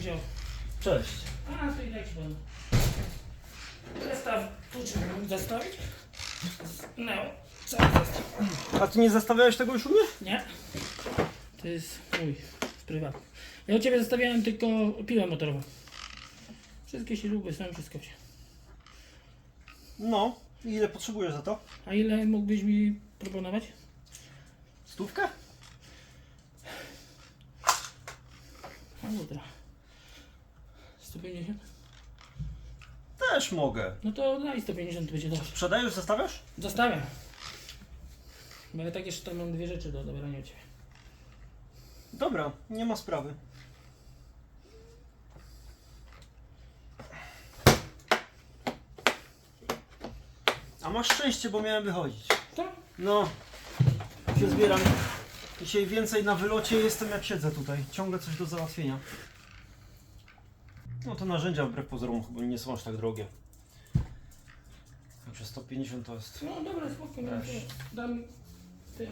musiał. Cześć. A, to i dajcie panu. Zestaw, tu trzeba mógł zastawić. No, cały zestaw. A ty nie zastawiałeś tego już u mnie? Nie. To jest mój, prywatny. Ja u Ciebie zostawiałem tylko piłę motorową. Wszystkie śruby są, wszystko się. No. I ile potrzebujesz za to? A ile mógłbyś mi proponować? Stówkę? A dobra. 150? Też mogę. No to daj 150, to będzie dobrze. Sprzedajesz, zostawiasz? Zostawiam. Bo ja tak jeszcze tam mam dwie rzeczy do odebrania u Ciebie. Dobra, nie ma sprawy. A masz szczęście, bo miałem wychodzić. To? No, się zbieram. Dzisiaj więcej na wylocie jestem jak siedzę tutaj. Ciągle coś do załatwienia. No to narzędzia wbrew pozorom chyba nie są aż tak drogie. Także 150 to jest. No dobra, spoko. No, Też. to dam ty.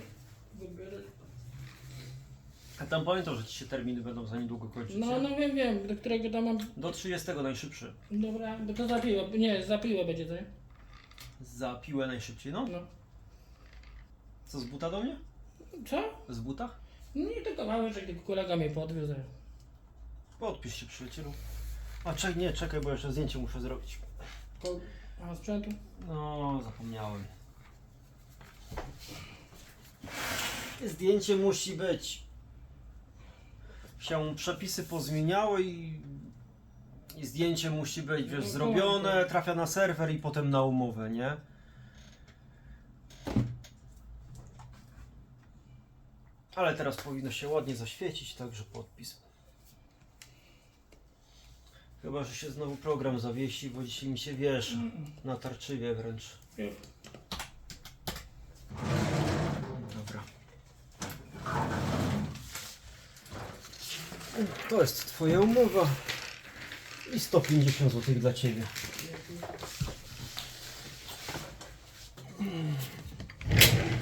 Wybiorę. A tam pamiętam, że ci się terminy będą za niedługo kończyć. No, nie? no wiem, wiem, do którego tam mam. Do 30 najszybszy. Dobra, bo to za piłę. Nie, za piłę będzie to. nie? Za piłę najszybciej, no. No. Co, z buta do mnie? Co? Z buta? Nie, to kawałeczek, tylko kolega mnie podwiózł. Podpisz się przyjacielu. A czek, nie, czekaj, bo jeszcze zdjęcie muszę zrobić. Ko- A sprzętu? No, zapomniałem. Zdjęcie musi być. Się przepisy pozmieniały i, i zdjęcie musi być, wiesz, No, zrobione, trafia na serwer i potem na umowę, nie? Ale teraz powinno się ładnie zaświecić, także podpis. Chyba, że się znowu program zawiesi, bo dzisiaj mi się wiesz, natarczywie wręcz. Dobra. To jest twoja umowa. I 150 zł dla ciebie.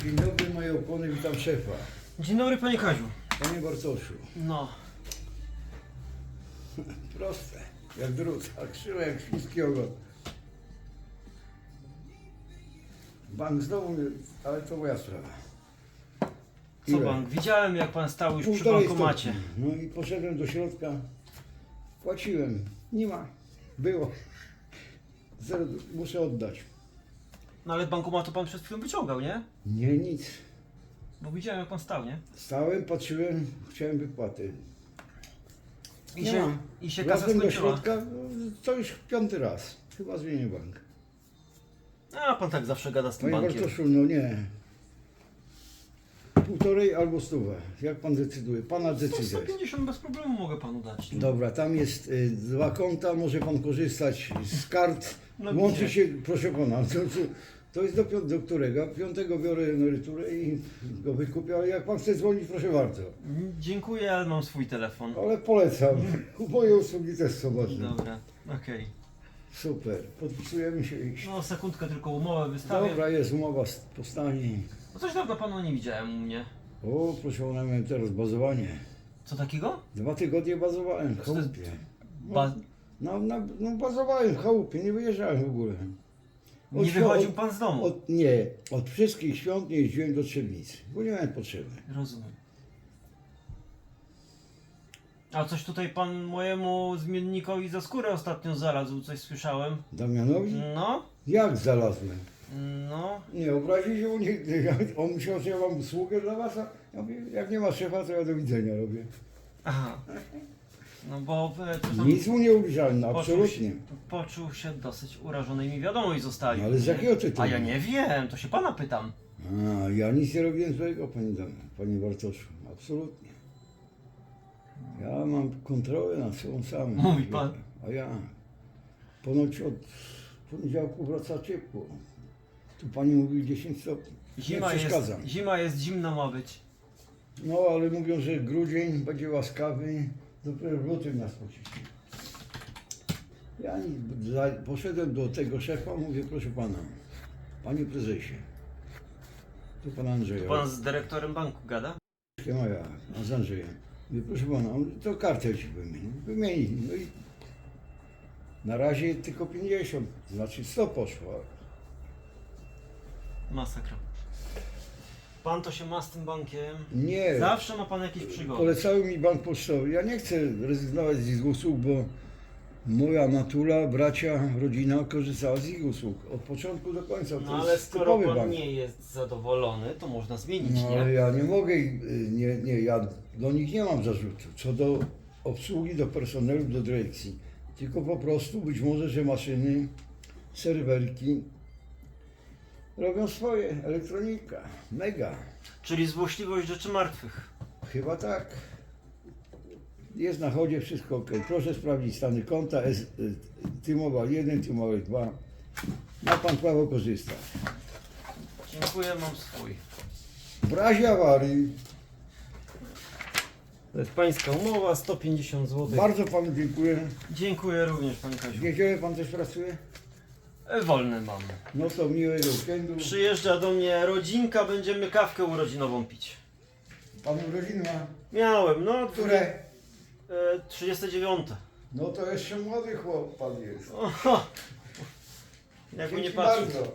Dzień dobry, moje opony, witam szefa. Dzień dobry panie Kaziu. Panie Bartoszu, No. proste, jak drut, a krzywe jak świński ogon. Bank znowu, mnie- ale to moja sprawa. Co Ile? bank? Widziałem jak pan stał już przy Półtorej bankomacie. stopni. No i poszedłem do środka, płaciłem, nie ma, było. Zero, muszę oddać. No ale bankomatu pan przed chwilą wyciągał, nie? Nie, nic. Bo widziałem jak pan stał, nie? Stałem, patrzyłem, chciałem wypłaty. I się, ma. i się kasa Wracam do skończyła. środka, no, to już piąty raz. Chyba zmienię bank. A pan tak zawsze gada z tym Panie bankiem. Bartoszu, no nie. Półtorej albo stówę. Jak pan decyduje? Pana decyzja jest. 150 bez problemu mogę panu dać. Dobra, tam jest y, dwa konta, może pan korzystać z kart. No Łączy się, proszę pana, to, to, to jest do, do którego? Piątego biorę emeryturę i go wykupię, ale jak pan chce dzwonić, proszę bardzo. Dziękuję, ale mam swój telefon. Ale polecam. Moje usługi też są ważne. Dobra, okej. Super. Podpisujemy się i... No sekundkę tylko umowę wystawię. Dobra, jest umowa powstanie. No coś dawno panu nie widziałem u mnie. O, proszę pana, miałem teraz bazowanie. Co takiego? Dwa tygodnie bazowałem w chałupie. Ba- No, no, no bazowałem w chałupie, nie wyjeżdżałem w ogóle. Nie świąt- wychodził od- pan z domu. Od, nie, od wszystkich świąt nie jeździłem do Trzebnicy, bo nie miałem potrzeby. Rozumiem. A coś tutaj pan mojemu zmiennikowi za skórę ostatnio zarazł, coś słyszałem. Damianowi? No, Jak znalazłem? no. Nie, obrazi się, on, nie, on myślał, że ja mam usługę dla was, a ja mówię, jak nie ma szefa, to ja do widzenia robię. Aha. No bo e, Nic mu nie no, poczuł, absolutnie. się, poczuł się dosyć urażony i mi wiadomość zostawił. No, ale z jakiego tytułu? A ja nie wiem, to się pana pytam. A, ja nic nie robiłem złego, panie Damian, panie Bartoszu, absolutnie. Ja mam kontrolę nad sobą samym. Mówi pan. A ja. Ponoć od poniedziałku wraca ciepło. Tu pani mówi 10 stopni. Zima nie jest, przeszkadzam. zima jest, zimno ma być. No ale mówią, że grudzień będzie łaskawy, dopiero w lutym nas poczyści. Ja poszedłem do tego szefa, mówię, proszę pana, panie prezesie, tu pan Andrzeja. Pan z dyrektorem banku gada? No ja, a z Andrzejem. Mówię, proszę pana, on, to kartę ci wymieni. Wymieni. No i na razie tylko 50, znaczy 100 poszło. Masakra. Pan to się ma z tym bankiem. Nie. Zawsze ma pan jakieś przygody. Polecały mi bank pocztowy. Ja nie chcę rezygnować z ich usług, bo moja matula, bracia, rodzina korzystała z ich usług. Od początku do końca. To No ale jest skoro typowy pan bank. nie jest zadowolony, to można zmienić, No nie? ale ja nie mogę, ich, y, nie, nie, ja do nich nie mam zarzutu. Co do obsługi, do personelu, do dyrekcji. Tylko po prostu być może, że maszyny, serwerki robią swoje, elektronika, mega. Czyli złośliwość rzeczy martwych. Chyba tak. Jest na chodzie, wszystko ok. Proszę sprawdzić stany konta, S, T-Mobile 1, T-Mobile 2. Ma pan prawo korzystać. Dziękuję, mam swój. W razie awarii, To jest pańska umowa, 150 zł. bardzo panu dziękuję. Dziękuję również, panie Kaziu. W niedzielę pan też pracuje? E, Wolny mam. No to miłego weekendu. Przyjeżdża do mnie rodzinka, będziemy kawkę urodzinową pić. Pan urodziny ma? Miałem, no. Które? E, 39. No to jeszcze młody chłop pan jest. Oho. Jak nie Dzięki patrzę. bardzo.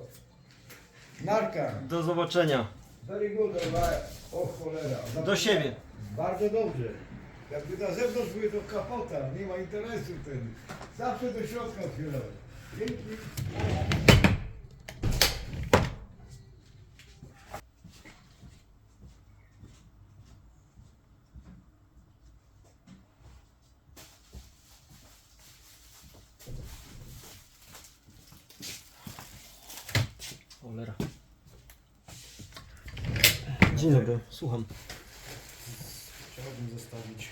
Narka. Do zobaczenia. Very good. O cholera. Do siebie. Bardzo dobrze. Jakby na zewnątrz były to kapota, nie ma interesu wtedy. Zawsze do środka otwierać. Cholera. Dzień dobry, słucham. Chciałbym zostawić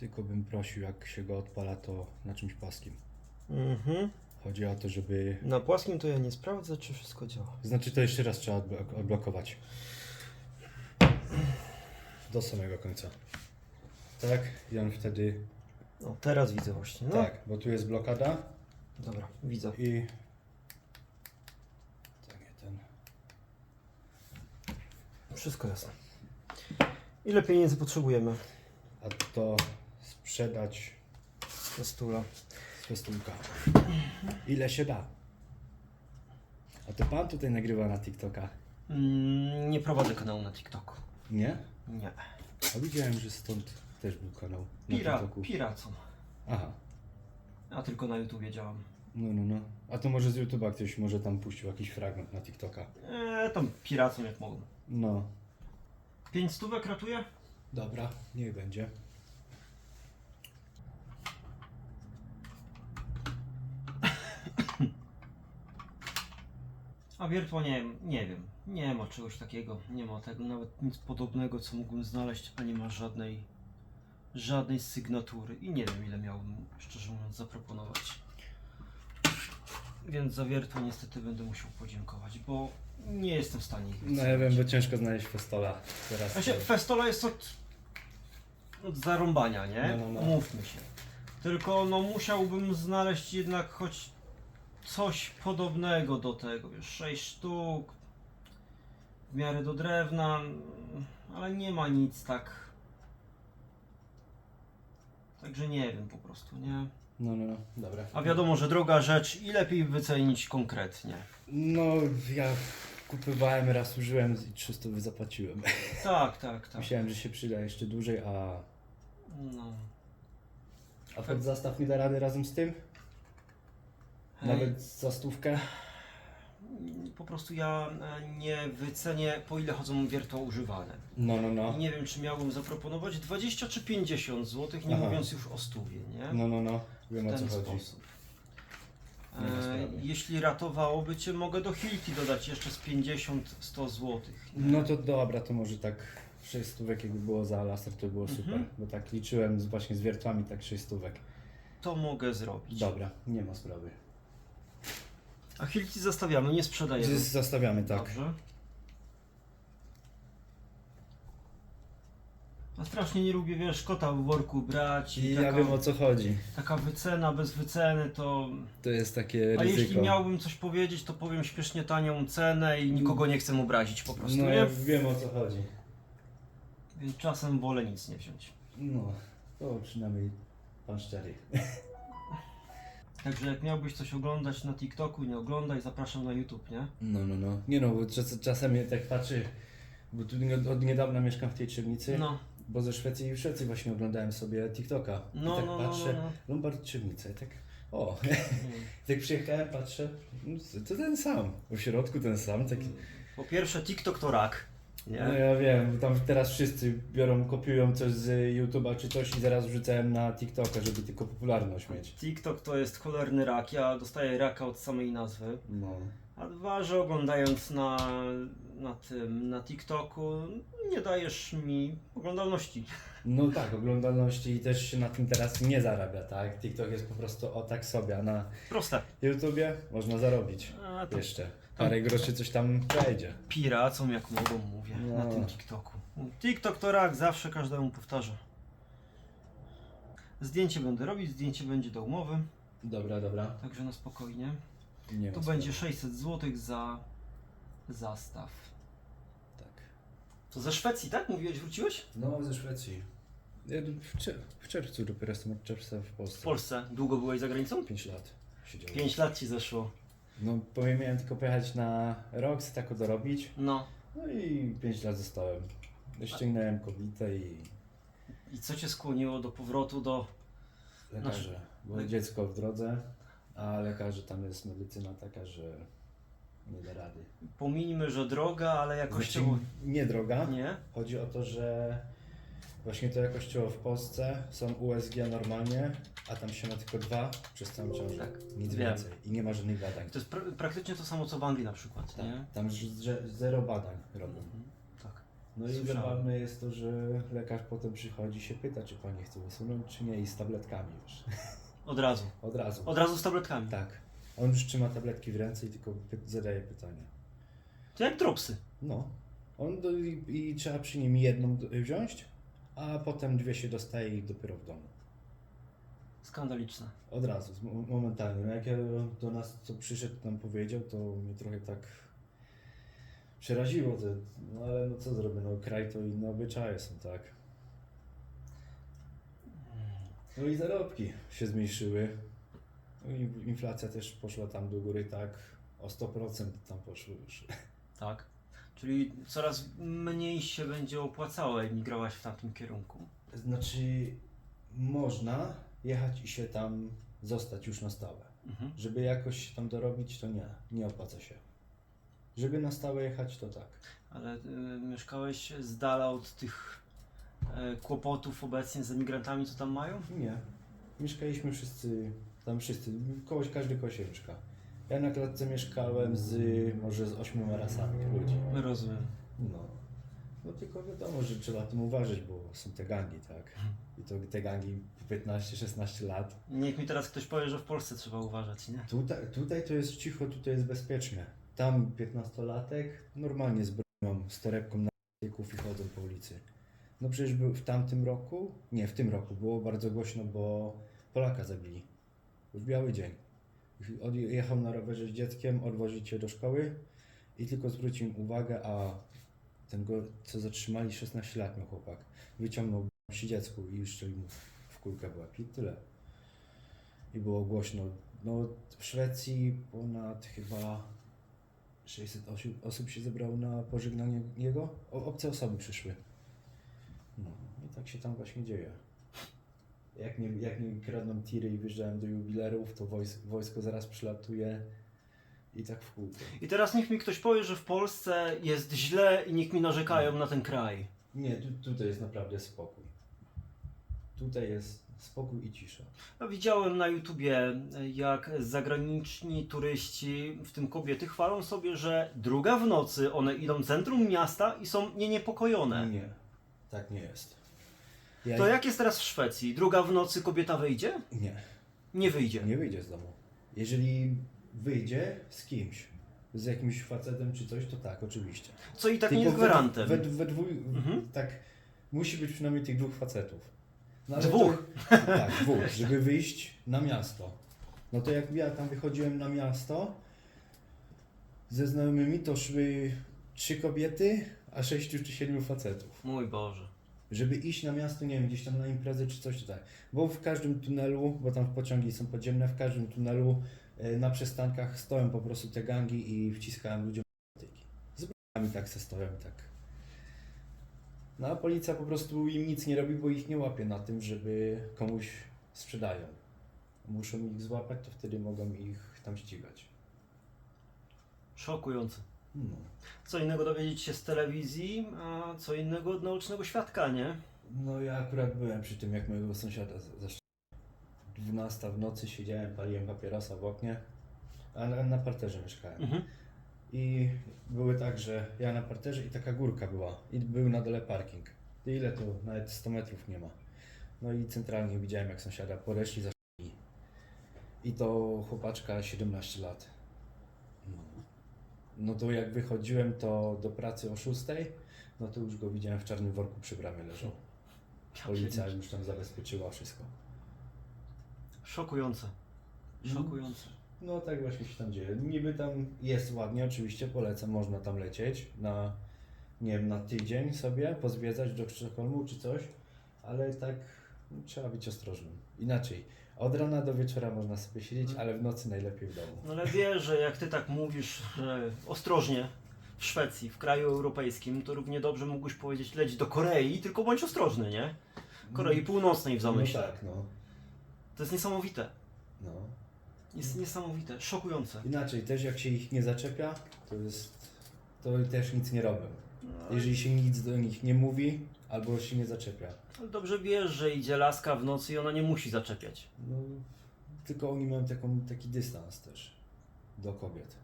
Tylko bym prosił, jak się go odpala, to na czymś płaskim. Mhm. Chodzi o to, żeby. Na płaskim to ja nie sprawdzę, czy wszystko działa. Znaczy, to jeszcze raz trzeba odblok- odblokować. Do samego końca. Tak, i on wtedy. No, teraz widzę właśnie. No. Tak, bo tu jest blokada Dobra, widzę. i. To nie ten. Wszystko jasne. Ile pieniędzy potrzebujemy A to sprzedać ze stula? z festulka. Ile się da? A to pan tutaj nagrywa na TikToka? Mm, nie prowadzę kanału na TikToku. Nie? Nie. A widziałem, że stąd też był kanał na Pira, TikToku. piracą. Aha. A tylko na YouTubie działam. No, no, no. A to może z YouTube'a ktoś może tam puścił jakiś fragment na TikToka. Eee, tam piracą jak mogą. No. Pięć stówek ratuje? Dobra, niech będzie. A Wiertła nie wiem, nie wiem. Nie ma czegoś takiego. Nie ma tego, nawet nic podobnego, co mógłbym znaleźć, a nie ma żadnej żadnej sygnatury. I nie wiem ile miałbym, szczerze mówiąc, zaproponować. Więc za Wiertło niestety będę musiał podziękować, bo nie jestem w stanie ich No ja wiem, bo ciężko znaleźć festola teraz. Właśnie to- Festola jest od, od zarąbania, nie? No, no, no. Mówmy się. Tylko no musiałbym znaleźć jednak choć coś podobnego do tego, wiesz, 6 sztuk, w miarę do drewna, ale nie ma nic tak. Także nie wiem po prostu, nie? No, no, no, dobra. A wiadomo, że droga rzecz i lepiej wycenić konkretnie. No, ja kupowałem, raz użyłem i 300 zapłaciłem. Tak, tak, tak. Myślałem, że się przyda jeszcze dłużej, a... No. A pod zastaw mi da radę razem z tym? Nawet za stówkę? Po prostu ja e, nie wycenię po ile chodzą wiertła używane. No, no, I no. nie wiem czy miałbym zaproponować 20 czy 50 zł, nie Aha. mówiąc już o stówie, nie? No, no, no. Wiem o co chodzi. sposób. E, jeśli ratowałoby Cię, mogę do Hilti dodać jeszcze z 50-100 zł. No to dobra, to może tak 6 stówek jakby było za laser, to by było super. Mhm. Bo tak liczyłem z, właśnie z wiertłami, tak 6 stówek. To mogę zrobić. Dobra, nie ma sprawy. A Hilti zostawiamy, nie sprzedajemy. Z- Zostawiamy, tak. Dobrze. No strasznie nie lubię, wiesz, kota w worku brać i I taka, ja wiem o co chodzi. taka wycena bez wyceny to... To jest takie A jeśli ryzyko. miałbym coś powiedzieć, to powiem śpiesznie tanią cenę i nikogo nie chcę obrazić po prostu, No nie? ja wiem o co chodzi. Więc czasem wolę nic nie wziąć. No, to przynajmniej pan szczery. Także jak miałbyś coś oglądać na TikToku, nie oglądaj, zapraszam na YouTube, nie? No, no, no. Nie no, bo czas, czasem tak patrzy, bo tu nie- od niedawna mieszkam w tej Trzebnicy, No, bo ze Szwecji i w Szwecji właśnie oglądałem sobie TikToka. no, I tak no, no, patrzę, no, no. Lombard i tak, o, tak przyjechałem, patrzę, no, to ten sam, w środku ten sam, taki, Po pierwsze, TikTok to rak, nie? no ja wiem, tam teraz wszyscy biorą, kopiują coś z YouTube'a czy coś i zaraz wrzucałem na TikToka, żeby tylko popularność mieć. TikTok to jest cholerny rak, ja dostaję raka od samej nazwy. No. A dwa, że oglądając na, na tym, na TikToku, nie dajesz mi oglądalności. No tak, oglądalności też się na tym teraz nie zarabia, tak? TikTok jest po prostu o tak sobie, a na Proste. YouTubie można zarobić A to jeszcze. Parę groszy coś tam wejdzie. piracą jak mogą, mówię, na No. tym TikToku. TikTok to rak, zawsze każdemu powtarzam. Zdjęcie będę robić, zdjęcie będzie do umowy, Dobra, dobra. także na spokojnie. Nie Tu ma będzie sprawy. 600 zł za zastaw. Tak. To ze Szwecji, tak? Mówiłeś, wróciłeś? No, ze Szwecji. Ja w, czer- w czerwcu dopiero jestem od czerwca w Polsce. W Polsce. Długo byłeś za granicą? 5 lat siedziałem. 5 lat ci zeszło. No, powiem, miałem tylko pojechać na rok, sobie tak dorobić. No. No i 5 lat zostałem. Ściągnąłem kobietę i I co cię skłoniło do powrotu do... lekarze. Było le- dziecko w drodze, a lekarze tam jest medycyna taka, że nie da rady. Pominijmy, że droga, ale jakościowo... Znaczy, nie droga. Nie? Chodzi o to, że właśnie to jakościowo w Polsce są USG normalnie, a tam się ma tylko dwa przez całą ciążę. Tak, Nic wiem. więcej. I nie ma żadnych badań. To jest pr- praktycznie to samo co w Anglii na przykład, Tak, nie? tam z- że- zero badań robią. Mhm. Tak. No i Słyszałem. zabawne jest to, że lekarz potem przychodzi się pyta, czy pani chce usunąć, czy nie i z tabletkami już. Od razu. Od razu. Od razu z tabletkami. Tak. On już trzyma tabletki w ręce i tylko py- zadaje pytania. To jak dropsy. No. On do, i, i trzeba przy nim jedną wziąć, a potem dwie się dostaje i dopiero w domu. Skandaliczne. Od razu, z- momentalnie. No jak ja do nas co przyszedł, nam powiedział, to mnie trochę tak przeraziło. To, no ale no co zrobię, no kraj to inne obyczaje są, tak. No i zarobki się zmniejszyły. No i inflacja też poszła tam do góry, tak. O 100% tam poszło już. Tak. Czyli coraz mniej się będzie opłacało emigrować w tamtym kierunku. Znaczy, można jechać i się tam zostać już na stałe. Mhm. Żeby jakoś się tam dorobić, to nie, nie opłaca się. Żeby na stałe jechać, to tak. Ale y, mieszkałeś z dala od tych e, kłopotów obecnie z emigrantami, co tam mają? Nie. Mieszkaliśmy wszyscy, tam wszyscy, kogoś, każdy koło mieszka. Ja na klatce mieszkałem z, może z ośmioma rasami ludzi. Rozumiem. No. No tylko wiadomo, że trzeba tym uważać, bo są te gangi, tak? I to te gangi po 15-16 lat. Niech mi teraz ktoś powie, że w Polsce trzeba uważać, nie? Tutaj, tutaj to jest cicho, tutaj jest bezpiecznie. Tam 15-latek normalnie z bronią, z torebką na i chodzą po ulicy. No przecież był w tamtym roku, nie w tym roku, było bardzo głośno, bo Polaka zabili. W biały dzień. Jechał na rowerze z dzieckiem, odwozić cię do szkoły i tylko zwrócił uwagę, a ten go, co zatrzymali 16 lat miał chłopak, wyciągnął przy dziecku i strzelił mu w kulkę łeb i tyle. I było głośno. No w Szwecji ponad chyba 600 osi- osób się zebrało na pożegnanie jego. O, obce osoby przyszły. No i tak się tam właśnie dzieje. Jak nie, jak nie kradną tiry i wjeżdżałem do jubilerów, to wojsk, wojsko zaraz przylatuje i tak w kółko. I teraz niech mi ktoś powie, że w Polsce jest źle i niech mi narzekają na ten kraj. Nie, tu, tutaj jest naprawdę spokój. Tutaj jest spokój i cisza. Ja widziałem na YouTubie, jak zagraniczni turyści, w tym kobiety, chwalą sobie, że druga w nocy one idą centrum miasta i są nieniepokojone. Nie, tak nie jest. Ja To jak jest teraz w Szwecji? Druga w nocy kobieta wyjdzie? Nie. Nie wyjdzie. Nie wyjdzie z domu. Jeżeli wyjdzie z kimś, z jakimś facetem czy coś, to tak, oczywiście. Co i tak nie jest we- gwarantem. We, we dwój, Mhm. tak Musi być przynajmniej tych dwóch facetów. No, ale Dwóch? To, tak, dwóch, żeby wyjść na miasto. No to jak ja tam wychodziłem na miasto ze znajomymi, to szły trzy kobiety, a sześciu czy siedmiu facetów. Mój Boże. Żeby iść na miasto, nie wiem, gdzieś tam na imprezę czy coś tak. Bo w każdym tunelu, bo tam pociągi są podziemne, w każdym tunelu e, na przystankach stoją po prostu te gangi i wciskają ludziom narkotyki. Z brami tak se stoją tak. No a policja po prostu im nic nie robi, bo ich nie łapie na tym, żeby komuś sprzedają. Muszą ich złapać, to wtedy mogą ich tam ścigać. Szokujące. No. Co innego dowiedzieć się z telewizji, a co innego od naocznego świadka, nie? No ja akurat byłem przy tym, jak mojego sąsiada zaszczelił. 12 w nocy siedziałem, paliłem papierosa w oknie, a na, na parterze mieszkałem. Mhm. I były tak, że ja na parterze i taka górka była i był na dole parking. I ile tu? Nawet 100 metrów nie ma. No i centralnie widziałem jak sąsiada podeszli za I to chłopaczka 17 lat. No. to jak wychodziłem to do pracy o 6, no to już go widziałem w czarnym worku przy bramie leżał. Policja już tam zabezpieczyła wszystko. Szokujące. Mhm. Szokujące. No tak właśnie się tam dzieje. Niby tam jest ładnie, oczywiście polecam, można tam lecieć na, nie wiem, na tydzień sobie, pozwiedzać do Sztokholmu czy coś, ale tak no, trzeba być ostrożnym. Inaczej, od rana do wieczora można sobie siedzieć, ale w nocy najlepiej w domu. No ale wiesz, że jak ty tak mówisz, że ostrożnie w Szwecji, w kraju europejskim, to równie dobrze mógłbyś powiedzieć leć do Korei, tylko bądź ostrożny, nie? Korei Północnej w zamyśle. No tak, no. To jest niesamowite. no. Jest niesamowite, szokujące. Inaczej, też jak się ich nie zaczepia, to jest, to też nic nie robią. No, Jeżeli się nic do nich nie mówi, albo się nie zaczepia. ale dobrze wiesz, że idzie laska w nocy i ona nie musi zaczepiać. No, tylko oni mają taką, taki dystans też do kobiet.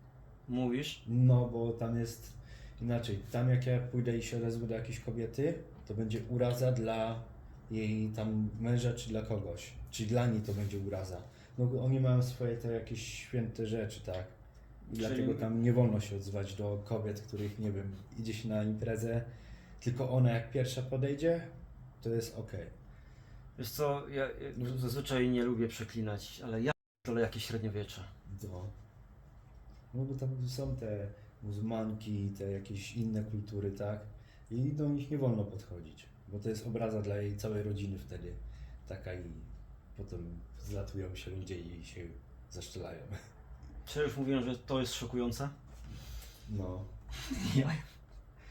Mówisz? No, bo tam jest inaczej. Tam jak ja pójdę i się odezwę do jakiejś kobiety, to będzie uraza dla jej tam męża czy dla kogoś. Czy dla niej to będzie uraza. No oni mają swoje te jakieś święte rzeczy, tak? I Czyli- dlatego tam nie wolno się odzywać do kobiet, których, nie wiem, idzie się na imprezę, tylko ona jak pierwsza podejdzie, to jest okej. Wiesz co, ja, ja zazwyczaj nie lubię przeklinać, ale ja ale jakieś średniowiecze. No. no bo tam są te muzułmanki, te jakieś inne kultury, tak? I do nich nie wolno podchodzić, bo to jest obraza dla jej całej rodziny wtedy. Taka i potem zlatują się ludzie i się zaszczelają. Czy już mówiłem, że to jest szokujące? No. Ja.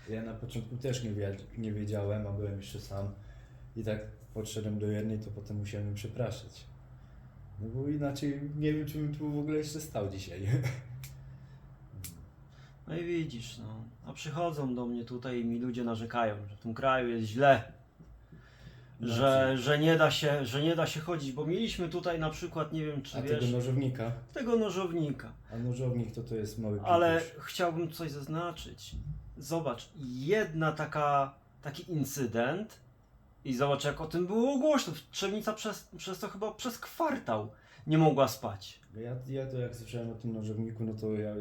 Ja na początku też nie, nie wiedziałem, a byłem jeszcze sam. I tak podszedłem do jednej, to potem musiałem ją przepraszać. No bo inaczej nie wiem, czy bym tu w ogóle jeszcze stał dzisiaj. No i widzisz, no. A przychodzą do mnie tutaj i mi ludzie narzekają, że w tym kraju jest źle. Że, Znaczy- że, nie da się, że nie da się chodzić, bo mieliśmy tutaj na przykład, nie wiem czy A wiesz, tego nożownika. tego nożownika. A nożownik to to jest mały Ale pikuś. chciałbym coś zaznaczyć. Zobacz, jedna taka, taki incydent i zobacz jak o tym było głośno. Trzebnica przez, przez to chyba przez kwartał nie mogła spać. Ja, ja to jak słyszałem o tym nożowniku, no to ja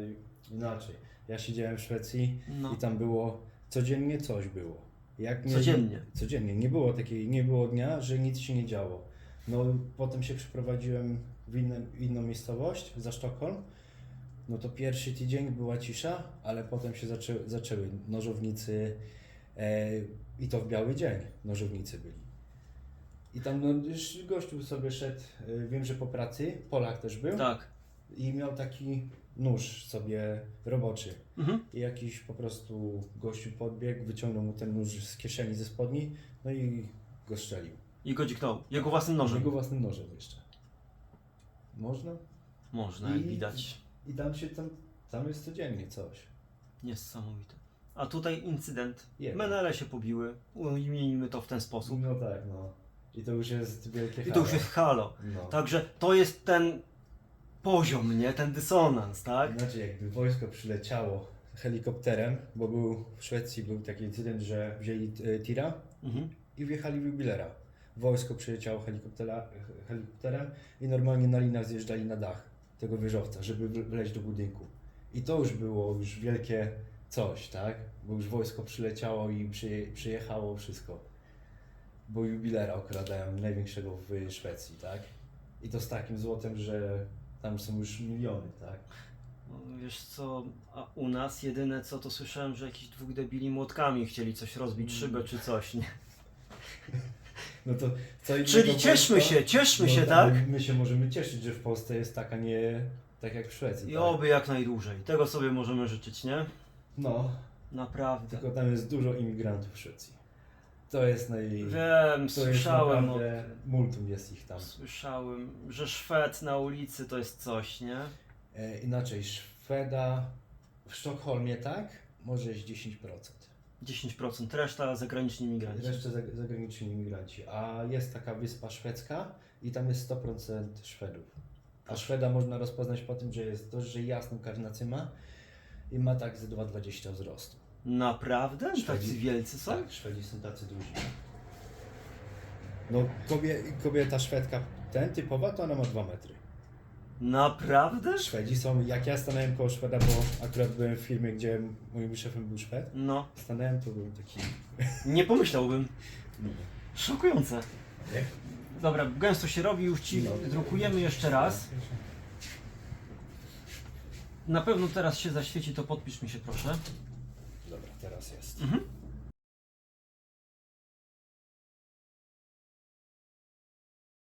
inaczej. Ja siedziałem w Szwecji No. i tam było codziennie coś było. Jak nie, Codziennie. Codziennie. Nie było takiej, nie było dnia, że nic się nie działo. No potem się przeprowadziłem w, inne, w inną miejscowość, za Sztokholm. No to pierwszy tydzień była cisza, ale potem się zaczę, zaczęły nożownicy e, i to w biały dzień nożownicy byli. I tam no, już gościu sobie szedł, e, wiem, że po pracy, Polak też był Tak. i miał taki nóż sobie roboczy. Mhm. I jakiś po prostu gościu podbiegł, wyciągnął mu ten nóż z kieszeni ze spodni, no i go strzelił. I go dźgnął. Jego własnym nożem. Jego własnym nożem jeszcze. Można? Można, jak I- widać. I tam się tam, tam jest codziennie coś. Niesamowite. A tutaj incydent. Jeden. Menele się pobiły. Ujmijmy to w ten sposób. No tak, no. I to już jest wielkie I to już halo. jest halo. No. Także to jest ten poziom, nie? Ten dysonans, tak? Znaczy jakby wojsko przyleciało helikopterem, bo był w Szwecji był taki incydent, że wzięli e, tira Mhm. i wjechali w jubilera. Wojsko przyleciało helikoptera, helikopterem i normalnie na linach zjeżdżali na dach tego wieżowca, żeby wle- wleźć do budynku. I to już było już wielkie coś, tak? Bo już wojsko przyleciało i przyje, przyjechało wszystko. bo jubilera okradają największego w Szwecji, tak? I to z takim złotem, że tam są już miliony, tak? No, wiesz co, a u nas jedyne co to słyszałem, że jakiś dwóch debili młotkami chcieli coś rozbić, Mm. szybę czy coś, nie? No to co innego Czyli cieszmy Polska- się, cieszmy no, się, tak? My się możemy cieszyć, że w Polsce jest taka nie tak jak w Szwecji. I tak? oby jak najdłużej. Tego sobie możemy życzyć, nie? No, Naprawdę. tylko tam jest dużo imigrantów w Szwecji. To jest naj... Wiem, to jest słyszałem, o naprawdę... Multum jest ich tam. słyszałem, że Szwed na ulicy to jest coś, nie? E, inaczej, Szweda w Sztokholmie, tak? Może jest 10%. 10%, reszta zagraniczni migranci. Resztę zag- zagraniczni imigranci. A jest taka wyspa szwedzka i tam jest 100% Szwedów. A Szweda można rozpoznać po tym, że jest dość, że jasną karnację ma i ma tak ze 2,20 wzrostu. Naprawdę? Tacy Szwedzi- wielcy są? Tak, Szwedzi są tacy duzi. No kobie, kobieta Szwedka, ten typowa, to ona ma 2 metry. Naprawdę? Szwedzi są, jak ja stanąłem koło Szweda, bo akurat byłem w firmie, gdzie moim szefem był Szwed, No, stanąłem, to był taki... nie pomyślałbym. No. Szokujące. Nie? Dobra, gęsto się robi, już ci No. drukujemy jeszcze raz. Na pewno teraz się zaświeci, to podpisz mi się proszę. Dobra, teraz jest. Mhm.